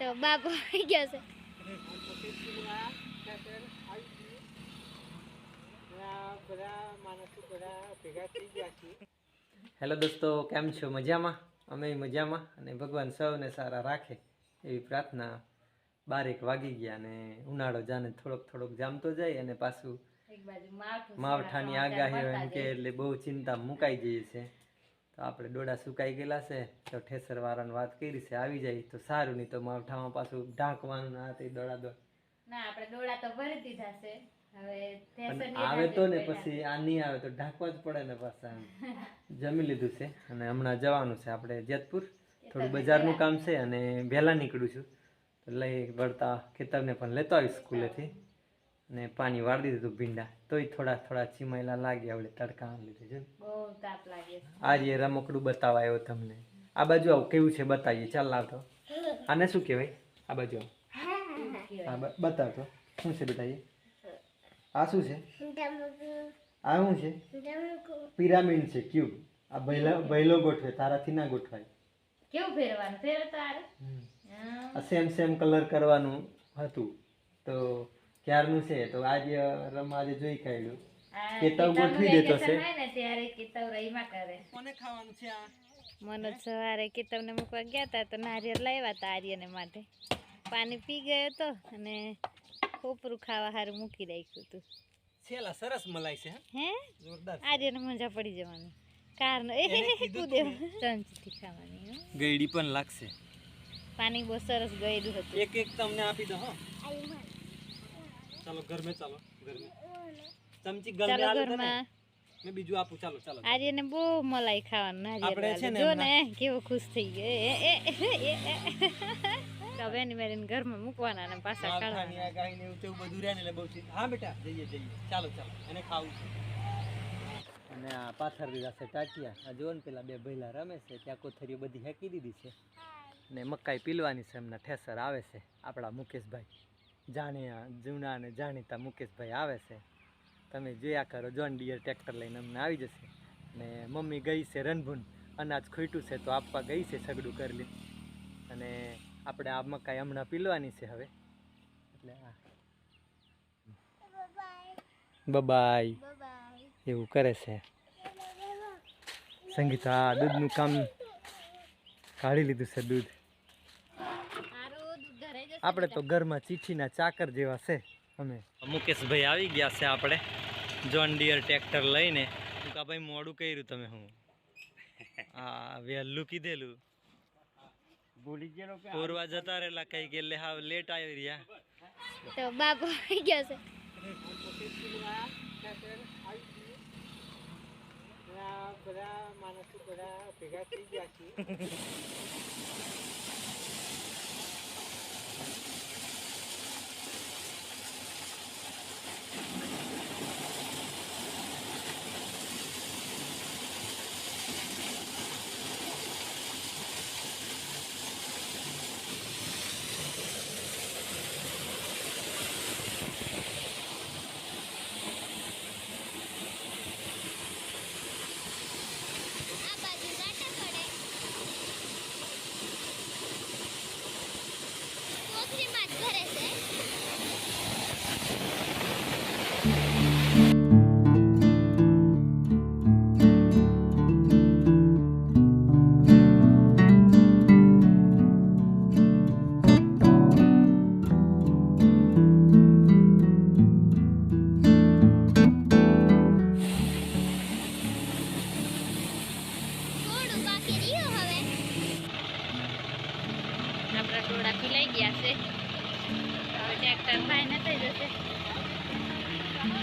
તો બાપુ આવી ગયો છે. હેલો દોસ્તો કેમ છો? મજામાં? અમે મજામાં અને ભગવાન સૌને સારા રાખે એવી પ્રાર્થના બારેક વાગી ગયા અને ઉનાળો જાને થોડોક થોડોક જામતો જાય અને પાછું માવઠાની આગાહી હોય કે એટલે બહુ ચિંતા મુકાઈ જઈએ છે. તો આપણે ડોડા સુકાઈ ગયેલા છે તો ઠેસર વાળાને વાત કરી છે આવી જાય તો સારું નહીં તો માવઠામાં પાછું ઢાંકવાનું ના તે દોડા દોડ. ના આપણે ડોળા તો ભરી દીધા છે. હવે પણ આવે તો ને પછી આ નહીં આવે તો ઢાંકવા જ પડે ને પાછા જમી લીધું છે અને હમણાં જવાનું છે આપણે જેતપુર. થોડું બજારનું કામ છે અને વહેલા નીકળું છું. લઈ વળતા ખેતરને પણ લેતો આવીશ સ્કૂલેથી. અને પાણી વાળી દીધું ભીંડા. તોય થોડા થોડા ચીમાયેલા લાગ્યા આવડે તડકા લીધે છે આજે રમકડું બતાવવા આવ્યો તમને. આ બાજુ આવું કેવું છે બતાવીએ. ચાલ લાવતો. આને શું કહેવાય? આ બાજુ. હા બતાવતો. શું છે બતાવીએ? આ શું છે? આ શું છે? પિરામિડ છે ક્યુબ. આ ભૈલો ભૈલો ગોઠવે તારાથી ના ગોઠવાય. કેવું ફેરવાનું? ફેરવતો આ સેમ સેમ કલર કરવાનું હતું. તો ક્યારનું છે? તો આજે રમ આજે જોઈ કાઢ્યું. કેતાવ ગોઠવી દેતો છે. ને ત્યારે કેતાવ રહીમાં કરે. કોને ખાવાનું છે આ? મનોજ સવારે કેતવને મૂકવા ગયા હતા તો નારિયેળ લાવ્યા હતા આર્યને માટે. પાણી પી ગયો તો અને ખોપરું ખાવા હારું મૂકી રાખ્યું હતું. છેલા સરસ મલાઈ છે હે? જોરદાર આર્યને મજા પડી જવાની. કારનો એ કીધું દેવ ચંચથી ખાવાની ગઈડી પણ લાગશે. પાણી બહુ સરસ ગયેલું હતું. એક એક તમને આપી દો હા. ચાલો ઘર મે ચાલો ઘર મે ચમચી ઘર મે આલે તને. ઘરમાં બીજું આપું ચાલો ચાલો. આર્યને બહુ મલાઈ ખાવાનું આપણે છે ને જો ને કેવો ખુશ થઈ ગયો. એ, એ, એ, એ, એ. તો બેની મેરીને મૂકવાના ને પાછા કાઢવાના ગાય ને એવું બધું રહે ને એટલે બહુ હા બેટા જઈએ જઈએ. ચાલો ચાલો એને ખાવું છે. અને આ પાથર દીધા છે ટાટિયા. આ જોવો ને પેલા બે ભઈલા રમે છે ત્યાં કોથરીઓ બધી હેકી દીધી છે. ને મકાઈ પીલવાની છે એમના ઠેસર આવે છે આપણા મુકેશભાઈ. જાણ્યા જૂના અને જાણીતા મુકેશભાઈ આવે છે. તમે જોયા કરો જોન ડિયર ટ્રેક્ટર લઈને અમને આવી જશે. ને મમ્મી ગઈ છે રનભૂન. અનાજ ખોટું છે તો આપવા ગઈ છે સગડું કરી અને આપણે આ મકાઈ હમણાં પીલવાની છે હવે. એટલે બબાય એવું કરે છે. સંગીતા દૂધનું કામ કાઢી લીધું છે દૂધ હારું દૂધ ધરાઈ જશે આપણે તો ઘરમાં ચીઠીના ચાકર જેવા છે અમે. મુકેશભાઈ આવી ગયા છે આપણે. જોન ડિયર ટ્રેક્ટર લઈને. ભાઈ મોડું કર્યું તમે હું. આ વહેલું કીધેલું ભૂલી ગયેલો ઓરવા જતા રહેલા કઈ ગયેલે હાવ લેટ આવી રહ્યા. તો બાપુ આવી ગયો છે. આપણા ટોળા પીલાઈ ગયા છે. હવે ટ્રેક્ટર ભાઈને થઈ જશે.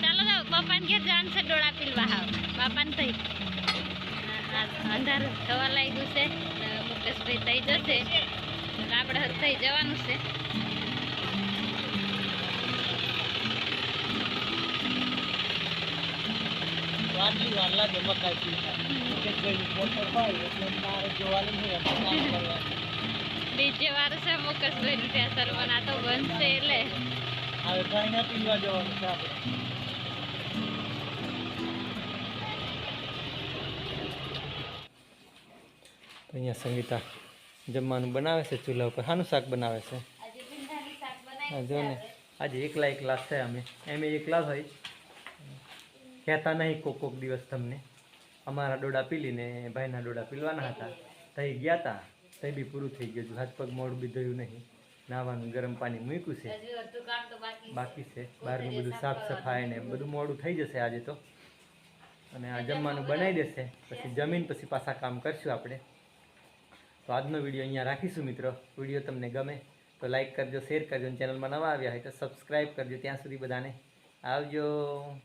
ચાલો જાઓ બાપાને ઘેર જવાનું છે ડોળા પીલવા હાવ. બાપાને થઈ. અંધારું થવા લાગ્યું છે. મુકેશભાઈ થઈ જશે. આપણે થઈ જવાનું છે. આટલી વાર લાગે મકાઈ પીતા. મોટર હોય એટલે મારે જોવાનું નહીં બીજે વાર છે મુકેશભાઈનું પણ તો બનશે એટલે. હવે ભાઈને પીવા જવાનું છે આપણે. અહીંયા સંગીતા જમવાનું બનાવે છે ચૂલા ઉપર. હાનું શાક બનાવે છે? આજે જો ને. આજે એકલા એકલા છે અમે. એમ એકલા હોય. કહેતા નહીં કોક કોક દિવસ તમને. અમારા ડોડા પીલીને ભાઈના ડોડા પીલવાના હતા. તઈ ગયા હતા તઈ બી પૂરું થઈ ગયું હાથ પગ મોડું બી ધોયું નહીં. નાવાનું ગરમ પાણી મૂક્યું તો છે. બાકી છે. બહારનું બધું સાફ સફાઈ ને બધું મોડું થઈ જશે આજે તો. અને આ જમવાનું બનાવી દેશે. પછી જમીન પછી પાછા કામ કરશું આપણે. તો આજનો વીડિયો અહીંયા રાખીશું મિત્રો. વીડિયો તમને ગમે તો લાઈક કરજો શેર કરજો અને ચેનલમાં નવા આવ્યા હોય તો સબસ્ક્રાઈબ કરજો. ત્યાં સુધી બધાને આવજો.